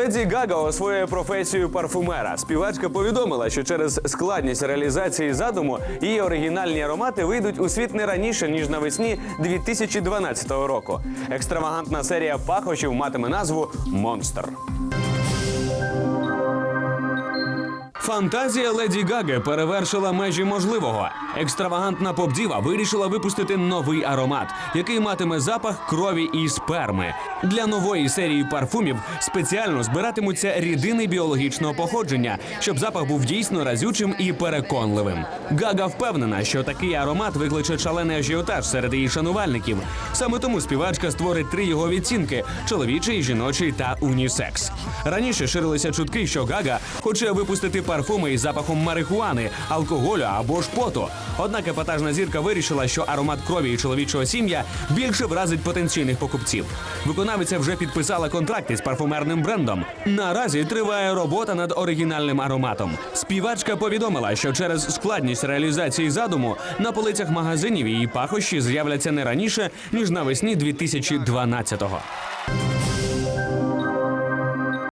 Леді Гага освоює професію парфумера. Співачка повідомила, що через складність реалізації задуму її оригінальні аромати вийдуть у світ не раніше ніж навесні 2012 року. Екстравагантна серія пахощів матиме назву Монстр. Фантазія Леді Гаги перевершила межі можливого. Екстравагантна поп-діва вирішила випустити новий аромат, який матиме запах крові і сперми. Для нової серії парфумів спеціально збиратимуться рідини біологічного походження, щоб запах був дійсно разючим і переконливим. Гага впевнена, що такий аромат викличе шалений ажіотаж серед її шанувальників. Саме тому співачка створить три його відцінки: чоловічий, жіночий та унісекс. Раніше ширилися чутки, що Гага хоче випустити парфуми із запахом марихуани, алкоголю або ж поту. Однак епатажна зірка вирішила, що аромат крові і чоловічого сім'я більше вразить потенційних покупців. Виконавиця вже підписала контракт із парфумерним брендом. Наразі триває робота над оригінальним ароматом. Співачка повідомила, що через складність реалізації задуму на полицях магазинів її пахощі з'являться не раніше ніж навесні 2012-го.